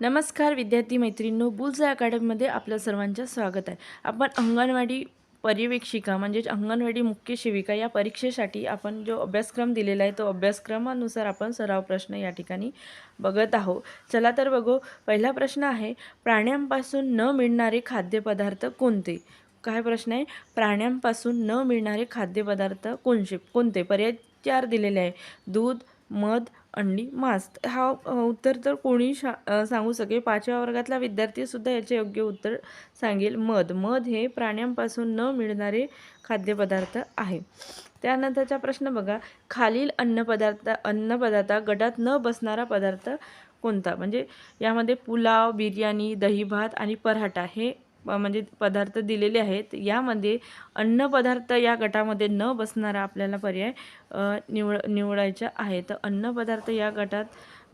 नमस्कार विद्यार्थी मैत्रिणींनो बुलजा अकॅडमीमध्ये आपल्या सर्वांचं स्वागत आहे. आपण अंगणवाडी पर्यवेक्षिका म्हणजेच अंगणवाडी मुख्य सेविका या परीक्षेसाठी आपण जो अभ्यासक्रम दिलेला आहे तो अभ्यासक्रमानुसार आपण सराव प्रश्न या ठिकाणी बघत आहोत. चला तर बघू पहिला प्रश्न आहे प्राण्यांपासून न मिळणारे खाद्यपदार्थ कोणते? काय प्रश्न आहे? प्राण्यांपासून न मिळणारे खाद्यपदार्थ कोणते कोणते? पर्याय चार दिलेले आहे. दूध मध अंडी मांस. हा उत्तर तर कोणी शा सांगू शकेल. पाचव्या वर्गातला विद्यार्थीसुद्धा याचे योग्य उत्तर सांगेल. मध. मध हे प्राण्यांपासून न मिळणारे खाद्यपदार्थ आहे. त्यानंतरचा प्रश्न बघा. खालील अन्नपदार्थ अन्नपदार्थ गटात न बसणारा पदार्थ कोणता? म्हणजे यामध्ये पुलाव बिर्याणी दही भात आणि पराठा हे म्हणजे पदार्थ दिलेले आहेत. यामध्ये अन्नपदार्थ या गटामध्ये न बसणारा आपल्याला पर्याय निवड निवडायचा आहे. तर अन्नपदार्थ या गटात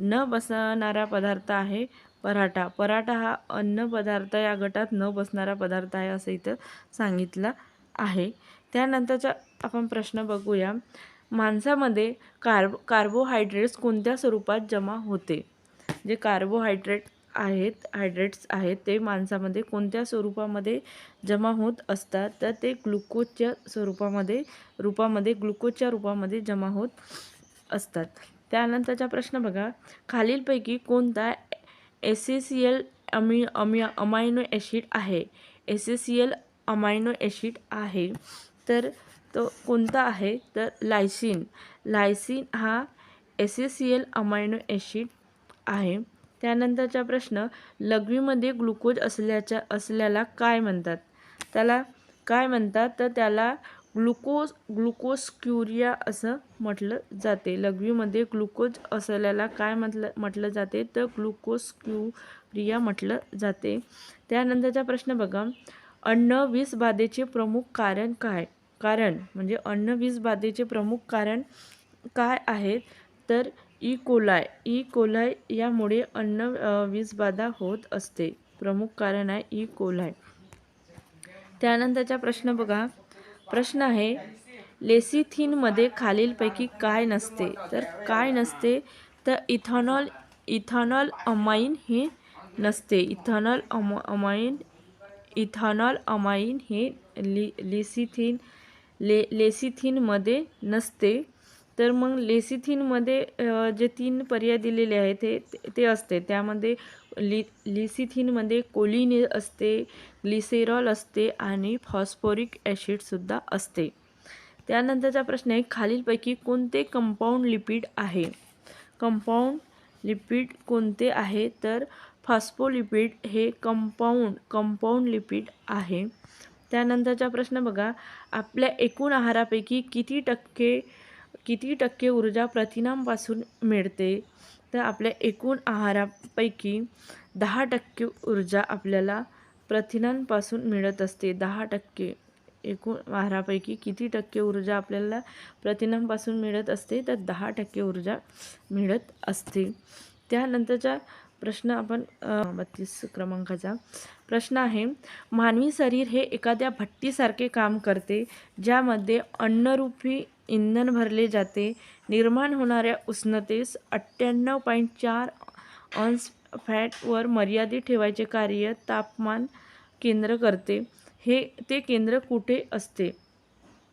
न बसणारा पदार्थ आहे पराठा. पराठा हा अन्नपदार्थ या गटात न बसणारा पदार्थ आहे असं इथं सांगितलं आहे. त्यानंतरचा आपण प्रश्न बघूया. माणसामध्ये कार्ब कार्बोहायड्रेट्स कोणत्या स्वरूपात जमा होते? जे कार्बोहायड्रेट आहेत हायड्रेट्स आहेत ते माणसामध्ये कोणत्या स्वरूपामध्ये जमा होत असतात तर ते ग्लुकोजच्या स्वरूपामध्ये रूपामध्ये ग्लुकोजच्या रूपामध्ये जमा होत असतात. त्यानंतरचा प्रश्न बघा. खालीलपैकी कोणता एसेसियल अमि अमि अमायनो ॲसिड आहे? एसेसियल अमायनो ॲसिड आहे. तर तो कोणता आहे? तर लायसिन. लायसिन हा एसेसियल अमायनो ॲसिड आहे. त्यानंतरचा प्रश्न लघवीमध्ये ग्लुकोज असल्याच्या असल्याला काय म्हणतात? त्याला काय म्हणतात? तर त्याला ग्लुकोज ग्लुकोस्क्युरिया असं म्हटलं जाते. लघवीमध्ये ग्लुकोज असल्याला काय म्हटलं म्हटलं जाते? तर ग्लुकोस्क्युरिया म्हटलं जाते. त्यानंतरचा प्रश्न बघा. अन्न वीस बाधेचे प्रमुख कारण काय? कारण म्हणजे अन्न वीस बाधेचे प्रमुख कारण काय आहेत? तर ई कोलाय ई कोलाय यामुळे अन्न वीजबाधा होत असते. प्रमुख कारण आहे ई कोलाय. त्यानंतरचा प्रश्न बघा. प्रश्न आहे लेसिथिनमध्ये खालीलपैकी काय नसते? तर काय नसते? तर इथॉनॉल इथॉनॉल अमाईन हे नसते. इथॉनॉल अम अमाईन इथॉनॉल अमाईन हे लि लेसिथिन ले लेसिथिनमध्ये नसते. तर मग लेसिथिनमध्ये जे तीन पर्याय दिलेले आहेत ते ते असते. त्यामध्ये लि लिसिथिनमध्ये कोलिन असते ग्लिसेरॉल असते आणि फॉस्फोरिक ॲसिडसुद्धा असते. त्यानंतरचा प्रश्न आहे खालीलपैकी कोणते कंपाऊंड लिपिड आहे? कंपाऊंड लिपिड कोणते आहे? तर फॉस्फोलिपिड हे कंपाऊंड कंपाऊंड लिपिड आहे. त्यानंतरचा प्रश्न बघा आपल्या एकूण आहारापैकी किती टक्के किती टक्के ऊर्जा प्रथिनांपासून मिळते? तर आपल्या एकूण आहारापैकी दहा टक्के ऊर्जा आपल्याला प्रथिनांपासून मिळत असते. दहा टक्के एकूण आहारापैकी किती टक्के ऊर्जा आपल्याला प्रथिनांपासून मिळत असते? तर दहा टक्के ऊर्जा मिळत असते. त्यानंतरचा प्रश्न आपण बत्तीस क्रमांकाचा प्रश्न आहे. मानवी शरीर हे एखाद्या भट्टीसारखे काम करते ज्यामध्ये अन्नरूपी इंधन भरले जाते. निर्माण होणाऱ्या उष्णतेस अठ्ठ्याण्णव पॉईंट चार अंश फॅटवर मर्यादित ठेवायचे कार्य तापमान केंद्र करते. हे ते केंद्र कुठे असते?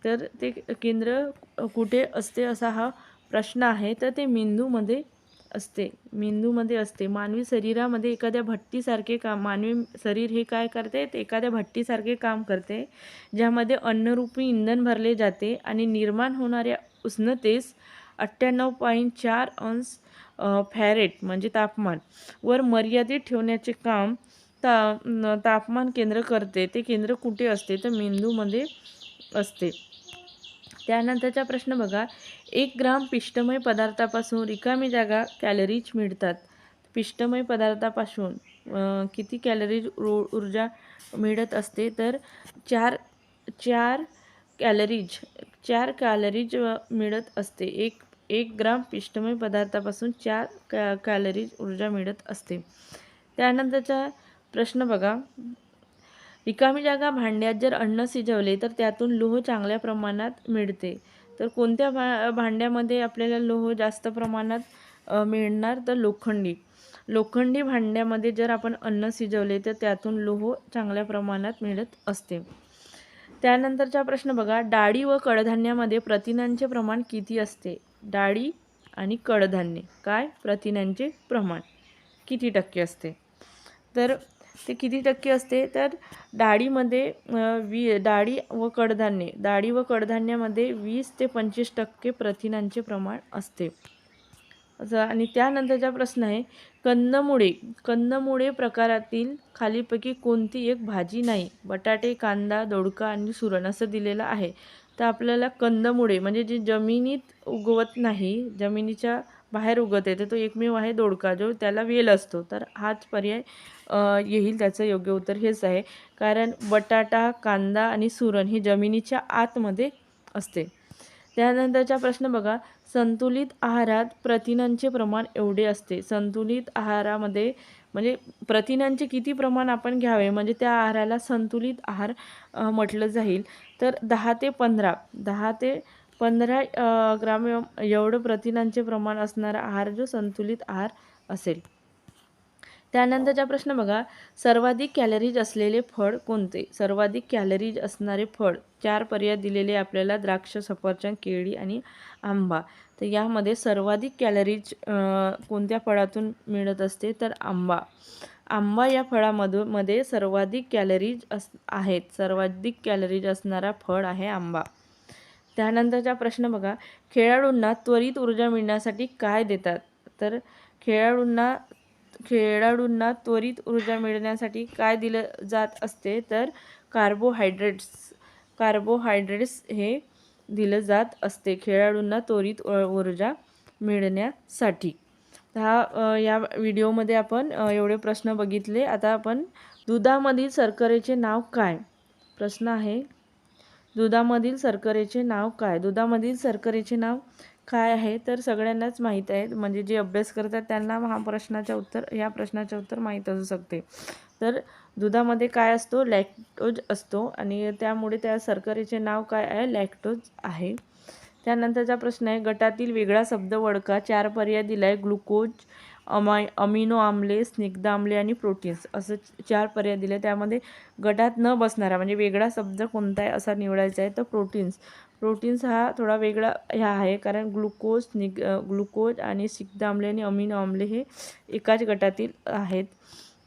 तर ते केंद्र कुठे असते असा हा प्रश्न आहे. तर ते मेंदूमध्ये असते मेंदूमध्ये असते. मानवी शरीरामध्ये एखाद्या भट्टीसारखे काम मानवी शरीर हे काय करते? ते एखाद्या भट्टीसारखे काम करते ज्यामध्ये अन्नरूपी इंधन भरले जाते आणि निर्माण होणाऱ्या उष्णतेस अठ्ठ्याण्णव पॉईंट चार अंश फॅरेट म्हणजे तापमान वर मर्यादित ठेवण्याचे काम ता तापमान केंद्र करते. ते केंद्र कुठे असते? तर मेंदूमध्ये असते. त्यानंतरचा प्रश्न बघा. एक ग्राम पिष्टमय पदार्थापासून रिकामी जागा कॅलरीज मिळतात. पिष्टमय पदार्थापासून किती कॅलरीज ऊर्जा मिळत असते? तर चार चार कॅलरीज चार कॅलरीज मिळत असते. एक एक ग्राम पिष्टमय पदार्थापासून चार कॅ कॅलरीज ऊर्जा मिळत असते. त्यानंतरचा प्रश्न बघा. रिकामी जागा भांड्यात जर अन्न शिजवले तर त्यातून लोह चांगल्या प्रमाणात मिळते. तर कोणत्या भा भांड्यामध्ये आपल्याला लोह जास्त प्रमाणात मिळणार? तर लोखंडी. लोखंडी भांड्यामध्ये जर आपण अन्न शिजवले तर त्यातून लोह चांगल्या प्रमाणात मिळत असते. त्यानंतरचा प्रश्न बघा. डाळी व कडधान्यामध्ये प्रथिनांचे प्रमाण किती असते? डाळी आणि कडधान्य. काय? प्रथिनांचे प्रमाण किती टक्के असते? तर ते किती टक्के असते? तर डाळीमध्ये वी डाळी व कडधान्ये. डाळी व कडधान्यामध्ये वीस ते पंचवीस टक्के प्रथिनांचे प्रमाण असते. असं आणि त्यानंतरचा प्रश्न आहे कंदमुळे. कंदमुळे प्रकारातील खालीपैकी कोणती एक भाजी नाही? बटाटे कांदा दोडका आणि सुरण असं दिलेलं आहे. तर आपल्याला कंदमुळे म्हणजे जे जमिनीत उगवत नाही जमिनीच्या बाहेर उगत येते. तो एकमेव आहे दोडका जो त्याला वेल असतो. तर हाच पर्याय येईल त्याचं योग्य उत्तर हेच आहे. कारण बटाटा कांदा आणि सुरण हे जमिनीच्या आतमध्ये असते. त्यानंतरचा प्रश्न बघा. संतुलित आहारात प्रथिनांचे प्रमाण एवढे असते. संतुलित आहारामध्ये म्हणजे प्रथिनांचे किती प्रमाण आपण घ्यावे? म्हणजे त्या आहाराला संतुलित आहार म्हटलं जाईल. तर दहा ते पंधरा दहा ते पंधरा ग्राम एव- एवढं प्रथिनांचे प्रमाण असणारा आहार जो संतुलित आहार असेल. त्यानंतरचा प्रश्न बघा सर्वाधिक कॅलरीज असलेले फळ कोणते? सर्वाधिक कॅलरीज असणारे फळ चार पर्याय दिलेले आपल्याला द्राक्ष सफरचंद केळी आणि आंबा. तर यामध्ये सर्वाधिक कॅलरीज कोणत्या फळातून मिळत असते? तर आंबा. आंबा या फळामधून मध्ये सर्वाधिक कॅलरीज अस आहेत. सर्वाधिक कॅलरीज असणारा फळ आहे आंबा. त्यानंतरचा प्रश्न बघा. खेळाडूंना त्वरित ऊर्जा मिळण्यासाठी काय देतात? तर खेळाडूंना खेळाडूंना त्वरित ऊर्जा मिळण्यासाठी काय दिलं जात असते? तर कार्बोहायड्रेट्स कार्बोहायड्रेट्स हे दिलं जात असते खेळाडूंना त्वरित उ- ऊर्जा मिळण्यासाठी. हा या व्हिडिओमध्ये आपण एवढे प्रश्न बघितले. आता आपण दुधामधील शर्करेचे नाव काय? प्रश्न आहे दुधामधील शर्करेचे नाव काय? दुधामधील शर्करेचे नाव काय आहे? तर सगळ्यांनाच माहीत आहे. म्हणजे जे अभ्यास करतात त्यांना हा प्रश्नाचं उत्तर या प्रश्नाचे उत्तर माहीत असू शकते. तर दुधामध्ये काय असतो? लॅक्टोज असतो. आणि त्यामुळे त्या शर्करेचे नाव काय आहे? लॅक्टोज आहे. त्यानंतरचा प्रश्न आहे गटातील वेगळा शब्द वडका चार पर्याय दिला आहे ग्लुकोज अमाय अमिनो आम्ले स्निग्ध आम्ले आणि प्रोटीन्स असं चार पर्याय दिले. त्यामध्ये गटात न बसणारा म्हणजे वेगळा शब्द कोणता आहे असा निवडायचा आहे तर प्रोटीन्स. प्रोटीन्स हा थोडा वेगळा ह्या आहे कारण ग्लुकोज निग ग्लुकोज आणि सिग्ध आम्ले आणि अमिनो आम्ले हे एकाच गटातील आहेत.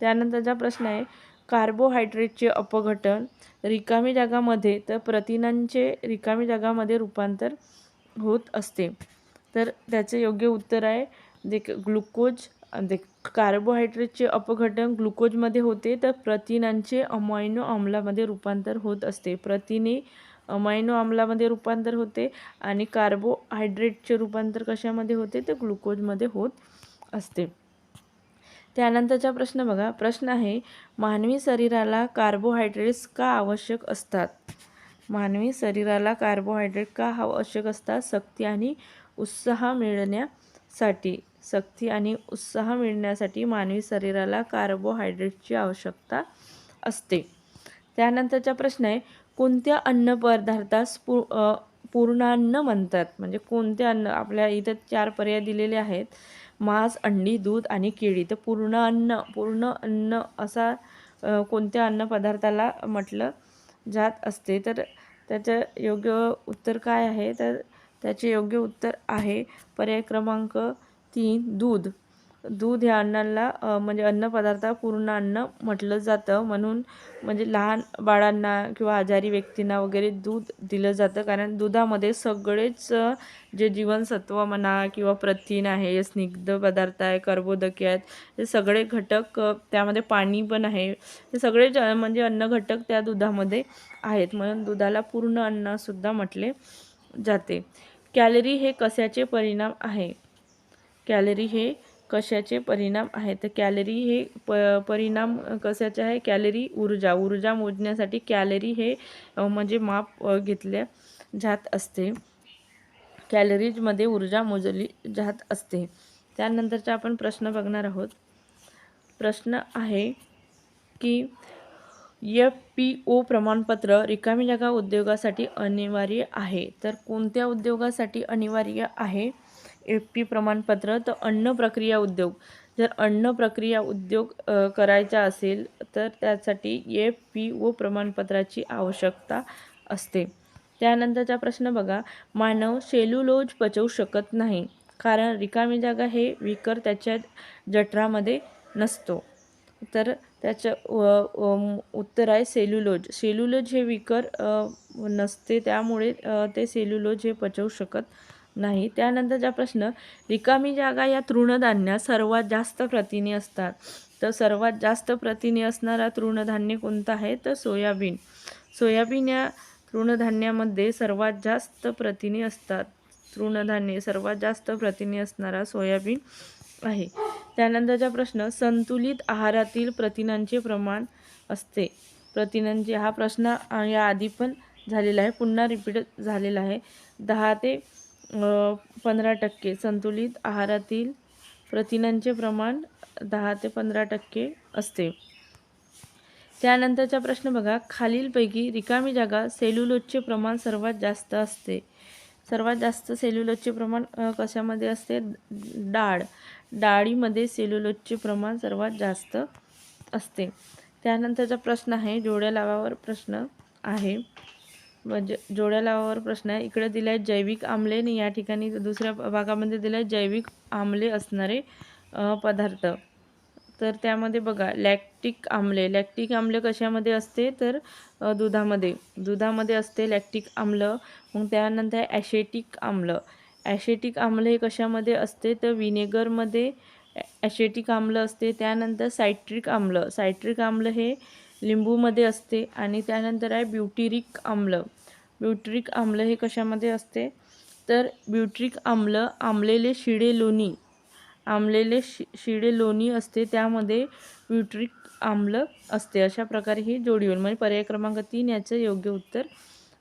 त्यानंतरचा प्रश्न आहे कार्बोहायड्रेटचे अपघटन रिकामी जागामध्ये तर प्रथिनांचे रिकामी जागामध्ये रूपांतर होत असते. तर त्याचे योग्य उत्तर आहे देख ग्लुकोज देख कार्बोहायड्रेटचे अपघटन ग्लुकोजमध्ये होते तर प्रथिनांचे अमायनो आम्लामध्ये रूपांतर होत असते. प्रथिने अमायनो आम्लामध्ये रूपांतर होते आणि कार्बोहायड्रेटचे रूपांतर कशामध्ये होते तर ग्लुकोजमध्ये होत असते. त्यानंतरचा प्रश्न बघा. प्रश्न आहे मानवी शरीराला कार्बोहायड्रेट्स का आवश्यक असतात? मानवी शरीराला कार्बोहायड्रेट का आवश्यक असतात? शक्ती आणि उत्साह मिळण्या साठी शक्ती आणि उत्साह मिळण्यासाठी मानवी शरीराला कार्बोहायड्रेटची आवश्यकता असते. त्यानंतरचा प्रश्न आहे कोणत्या अन्नपदार्थास पू पूर्णान्न म्हणतात? म्हणजे कोणते अन्न? आपल्या इथं चार पर्याय दिलेले आहेत. मांस अंडी दूध आणि केळी. तर पूर्ण अन्न पूर्ण अन्न असा कोणत्या अन्नपदार्थाला म्हटलं जात असते? तर त्याचं योग्य उत्तर काय आहे? तर त्याचे योग्य उत्तर आहे. पर्याय क्रमांक तीन दूध. दूध ह्या अन्नाला म्हणजे अन्नपदार्थ पूर्ण अन्न म्हटलं जातं. म्हणून म्हणजे लहान बाळांना किंवा आजारी व्यक्तींना वगैरे दूध दिलं जातं. कारण दुधामध्ये सगळेच जे जीवनसत्व म्हणा किंवा प्रथिन आहे स्निग्ध पदार्थ आहे कर्बोदके आहेत हे सगळे घटक त्यामध्ये पाणी पण आहे. हे सगळे ज म्हणजे अन्न घटक त्या दुधामध्ये आहेत. म्हणून दुधाला पूर्ण अन्नसुद्धा म्हटले जाते. कॅलरी हे कशाचे परिणाम आहे? कॅलरी हे कशाचे परिणाम आहे? तर कॅलरी हे प परिणाम कशाचे आहे? कॅलरी ऊर्जा. ऊर्जा मोजण्यासाठी कॅलरी हे म्हणजे माप घेतल्या जात असते. कॅलरीजमध्ये ऊर्जा मोजली जात असते. त्यानंतरचा आपण प्रश्न बघणार आहोत. प्रश्न आहे की एफ पी ओ प्रमाणपत्र रिकामी जागा उद्योगासाठी अनिवार्य आहे. तर कोणत्या उद्योगासाठी अनिवार्य आहे? एफ पी प्रमाणपत्र तर अन्न प्रक्रिया उद्योग. जर अन्न प्रक्रिया उद्योग करायचा असेल तर त्यासाठी एफ पी ओ प्रमाणपत्राची आवश्यकता असते. त्यानंतरचा प्रश्न बघा. मानव सेल्युलोज पचवू शकत नाही कारण रिकामी जागा हे विकर त्याच्या जठरामध्ये नसतो. तर त्याच्या व- उत्तर आहे सेल्युलोज. सेल्युलोज हे विकर नसते त्यामुळे ते सेल्युलोज हे पचवू शकत नाही. त्यानंतरचा प्रश्न रिकामी जागा या तृणधान्यात सर्वात जास्त प्रथिने असतात. तर सर्वात जास्त प्रथिने असणारा तृणधान्य कोणतं आहे? तर सोयाबीन. सोयाबीन या तृणधान्यामध्ये सर्वात जास्त प्रथिने असतात. तृणधान्य सर्वात जास्त प्रथिने असणारा सोयाबीन आहे. त्यानंतरचा प्रश्न संतुलित आहारातील प्रथिनांचे प्रमाण असते. प्रथिनांचे हा प्रश्न याआधी पण झालेला आहे पुन्हा रिपीट झालेला आहे. दहा ते पंधरा टक्के संतुलित आहारातील प्रथिनांचे प्रमाण दहा ते पंधरा टक्के असते. त्यानंतरचा प्रश्न बघा खालीलपैकी रिकामी जागा सेल्युलोजचे प्रमाण सर्वात जास्त असते. सर्वात जास्त सेल्युलोजचे प्रमाण कशामध्ये असते? डाळ. डाळीमध्ये सेल्युलोजचे प्रमाण सर्वात जास्त असते. त्यानंतरचा प्रश्न आहे जोड्या लावावर प्रश्न आहे. म्हणजे जोड्या लावावर प्रश्न आहे. इकडे दिला आहे जैविक आम्ले आणि या ठिकाणी दुसऱ्या भागामध्ये दिलं आहे जैविक आम्ले असणारे पदार्थ. तर त्यामध्ये बघा लॅक्टिक आम्ले. लॅक्टिक आम्ल कशामध्ये असते? तर दुधामध्ये. दुधामध्ये असते लॅक्टिक आम्ल. मग त्यानंतर ॲशेटिक आम्ल. ॲशेटिक आम्ल हे कशामध्ये असते? तर विनेगरमध्ये ॲशेटिक आम्ल असते. त्यानंतर सायट्रिक आम्ल. सायट्रिक आम्ल हे लिंबूमध्ये असते आणि त्यानंतर आहे ब्युटिरिक आम्ल. ब्युट्रिक आम्ल हे कशामध्ये असते? तर ब्युट्रिक आम्ल आंबलेले शिडे लोणी. आंबलेले शि शिडे लोणी असते त्यामध्ये ब्युट्रिक आम्ल असते. अशा प्रकारे ही जोडी होईल म्हणजे पर्याय क्रमांक तीन याचं योग्य उत्तर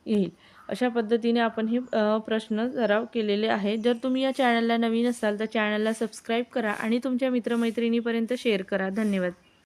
येईल. अशा पद्धतीने आपण हे प्रश्न सराव केलेले आहे जर तुम्ही या चॅनलला नवीन असाल तर चॅनलला सबस्क्राईब करा आणि तुमच्या मित्रमैत्रिणीपर्यंत शेअर करा. धन्यवाद.